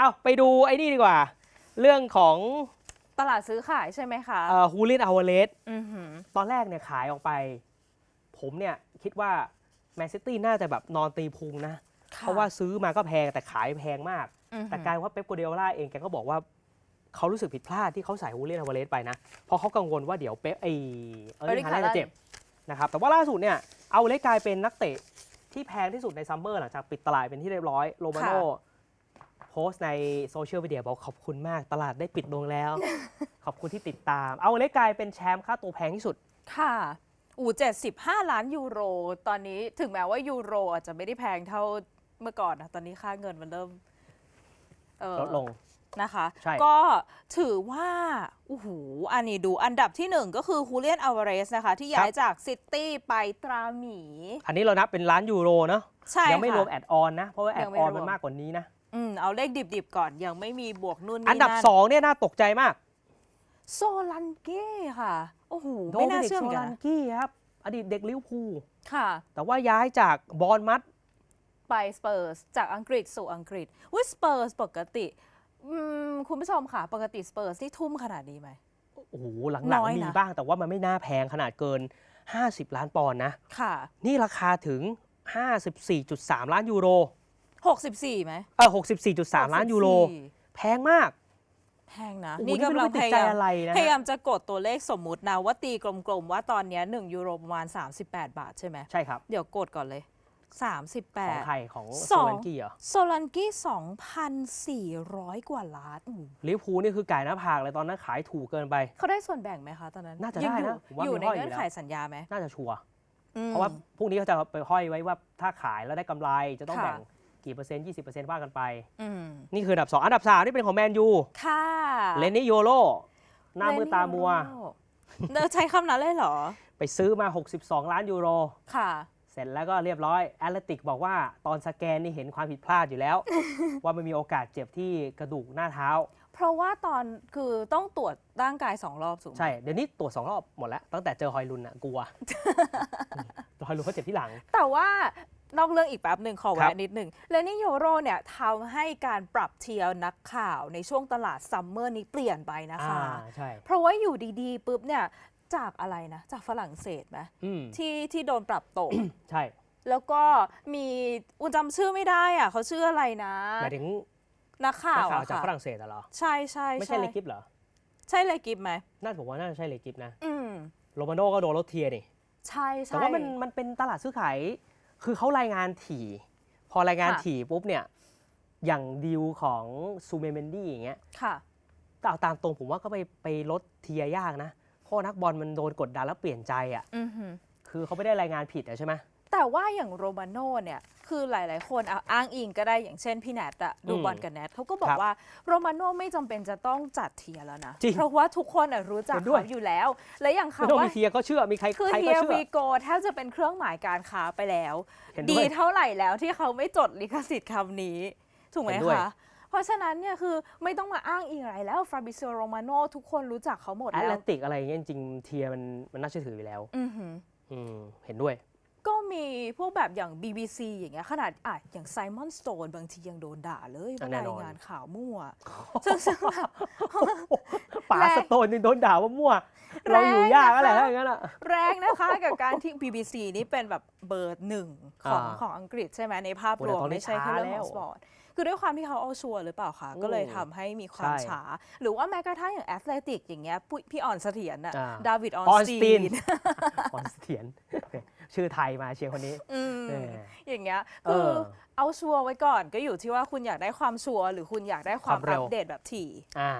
เอาไปดูไอ้นี่ดีกว่า เรื่องของตลาดซื้อขายใช่ไหมคะฮูลินอาวเลสอือหือตอนแรกเนี่ยขายออกไป ผมเนี่ยคิดว่าแมนซิตี้น่าจะแบบนอนตีพุงนะค่เพราะว่าซื้อมาก็แพงแต่ขายแพงมากอือหือแต่กลารว่าเป๊ปโกเดโอล่าเองแกก็บอกว่าเขารู้สึกผิดพลาดที่เขาใส่ฮูลินอาวเลสไปนะ เพราะเขากังวลว่าเดี๋ยวเป๊ปไอเออร์ลิงฮาแลนด์จะเจ็บนะครับแต่ว่าล่าสุดเนี่ยเอาเลสกลายเป็นนักเตะที่แพงที่สุดในซัมเมอร์หลังจากปิดตลาดเป็นที่เรียบร้อยโรมาโน่ โพสต์ในโซเชียลมีเดียบอกขอบคุณมาก ตลาดได้ปิดลงแล้ว ขอบคุณที่ติดตาม เอาเลสกลายเป็นแชมป์ค่าตัวแพงที่สุด ค่ะ อูเจ็ดสิบห้าล้านยูโร ตอนนี้ถึงแม้ว่ายูโรอาจจะไม่ได้แพงเท่าเมื่อก่อนนะ ตอนนี้ค่าเงินมันเริ่มเอ่อลดลง นะคะ ใช่ ก็ถือว่าโอ้โหอันนี้ดูอันดับที่หนึ่งก็คือฮูเลียนอ l วาเรสนะคะ ที่ย้ายจากซิตี้ไปตราหมี อันนี้เรานับเป็นล้านยูโรเนาะใช่ยังไม่ค่ะ รวมแอดออนนะ เพราะว่าแอยัดงไม่ออนรวม มันมากกว่านี้นะ อืม เอาเลขดิบๆก่อนยังไม่มีบวกนู่นนี่อันดับนั่น2เนี่ยน่าตกใจมากโซลันเก้ค่ะ โอ้โห โดไม่มิน่านิกเชื่อโซเหมือนกัลันนนะกี้ครับ อดีตเด็กลิเวอร์พูลค่ะ แต่ว่าย้ายจากบอลมัด ไปสเปอร์สจากอังกฤษสู่อังกฤษวิสเปอร์สปกติอืมคุณผู้ชมค่ะ ปกติสเปอร์สที่ทุ่มขนาดนี้ไหม โอ้โห หลังน้อยๆมีนะบ้างแต่ว่ามันไม่น่าแพงขนาดเกิน 50 ล้านปอนด์นะ ค่ะ นี่ราคาถึง 54.3 ล้านยูโร 64ไหมเออ64.3ล้านยูโร 64แพงมาก แพงนะ โอ้โหนี่กำลังไม่รู้พติดยาใจยามอะไรนะ พยายามจะกดตัวเลขสมมุตินะ ว่าตีกลมๆ ว่าตอนเนี้ย1ยูโรประมาณ 38 บาทใช่ไหม ใช่ครับ เดี๋ยวกดก่อนเลย ของใคร38 ของสโซอง ลันกี้เหรอโซลันกี้ 2,400 กว่าล้านอู้ลิเวอร์พูลนี่คือไก่หน้าผากเลยตอนนั้นขายถูกเกินไป เขาได้ส่วนแบ่งไหมคะตอนนั้นน่าจะยังได้อยู่นะผมว่าอยู่มีในห้อยอยู่เงื่อนแล้ว ไขสัญญาไหมน่าจะชัวร์อืม เพราะว่าพวกนี้เขาจะไปห้อยไว้ว่าถ้าขายแล้วได้กำไรจะต้องค่ะ แบ่ง กี่เปอร์เซ็นต์20%ว่ากันไปอืมนี่คืออันดับ2อันดับ3นี่เป็นของแมนยูค่ะเลนนี่โยโรหน้ามือตามัวเนอใช้คำนั้นเลยเหรอ ไปซื้อมา 62 ล้านยูโรค่ะ เสร็จแล้วก็เรียบร้อยแอตเลติกบอกว่าตอนสแกนนี่เห็นความผิดพลาดอยู่แล้ว ว่ามันมีโอกาสเจ็บที่กระดูกหน้าเท้า เพราะว่าตอนคือต้องตรวจร่างกายสองรอบสูงใช่ เดี๋ยวนี้ตรวจสองรอบหมดแล้ว ตั้งแต่เจอฮอยลุนอะกลัวฮอยลุนเขาเจ็บที่หลัง แต่ว่า นอกเรื่องอีกแป๊บหนึ่งขอครัแวะบนิดหนึ่งเลนี่โยโรเนี่ยทำให้การปรับเทียวนักข่าวในช่วงตลาดซัมเมอร์นี้เปลี่ยนไปนะคะอ่าใช่เพราะว่าอยู่ดีๆปุ๊บเนี่ยจากอะไรนะ จากฝรั่งเศสไหมอืมที่ที่โดนปรับโตะใช่ แล้วก็มีอุจำชื่อไม่ได้อะเขาชื่ออะไรนะหมายถึงนักข่านักวข่าวอะจากค่ะฝรั่งเศสอะเหรอใช่ใช่ไม่ใช่เลกิฟเหรอใช่เลยกิฟไหมน่าผมว่าน่าจะใช่เลกิฟนะอืมโรมาโน่ก็โดนรถเทียร์นี่ใช่ใช่แต่ว่ามันมันเป็นตลาดซื้อขาย คือเขารายงานถี่ พอรายงานค่ะถี่ปุ๊บเนี่ย อย่างดีลของซูเมเมนดี้อย่างเงี้ยค่ะ แต่เอาตามตรงผมว่าก็ไปไปลดเทียร์ยากนะ เพราะว่านักบอลมันโดนกดดันแล้วเปลี่ยนใจอะ อือหือ คือเขาไม่ได้รายงานผิดอะใช่ไหม แต่ว่าอย่างโรมาโน่เนี่ยคือหลาย ๆ คนเอาอ้างอิงก็ได้อย่างเช่นพี่แนทอะดูอืมบอลกับแนทเขาก็บอครักบว่าโรมาโน่ไม่จำเป็นจะต้องจัดเทียร์แล้วนะ จริงเพราะว่าทุกคนอะรู้จักเห็นด้วย เขาอยู่แล้ว และอย่างไม่คำต้องว่า มีเทียร์ก็เชื่อมีใครคือใครเทีก็ยร์เชื่อ วีโกแทบจะเป็นเครื่องหมายการค้าไปแล้ว เห็นดีด้วยเท่าไหร่แล้วที่เขาไม่จดลิขสิทธิ์คำนี้ ถูกไหมเห็นด้วย คะ เพราะฉะนั้นเนี่ยคือไม่ต้องมาอ้างอิงอะไรแล้วฟราบิเซโรมาโนทุกคนรู้จักเขาหมดแอตแล้แลวนติกอะไรเงี้ยจริงๆเทียร์มันมันน่าเชื่อถืออยู่แล้ว อือหือ อืมเห็นด้วย ก็มีพวกแบบอย่าง BBC อย่างเงี้ยขนาดอะอย่างไซมอนสโตนบางทียังโดนด่าเลยว่าแน่รานอยนงานข่าวมั่ว ซึ่งซึ่งแบบ ป๋าแรงสโตนยังโดนด่าว่ามั่ว เราอยู่ยากอะไรถ้าอย่างนั้นอะ แรงนะคะกับการที่ BBC นี่เป็นแบบเบอร์หนึ่งของอ่าของอังกฤษใช่ไหมในภาพโอ้รแต่วมตอนนี้ไม่ใช่แค่เรื่องช้าแล้ขวองสปอร์ตคือด้วยความที่เขาเอาชัวร์หรือเปล่าคะอืมก็เลยทำให้มีความใช่ช้า หรือว่าแม้กระทั่งอย่างแอตเลติกอย่างเงี้ยปุ้ยพี่อ่อนเสถียรน่ะอ่า ดาวิดออนออนสสตีตีนน ออนเสถียร ชื่อไทยมาเชียร์คนนี้ อืมแหมอย่างเงี้ยเอคืออเอาชัวร์ไว้ก่อนก็อยู่ที่ว่าคุณอยากได้ความชัวร์หรือคุณอยากได้ความความเร็อัว ปเดตแบบถี่ อ่า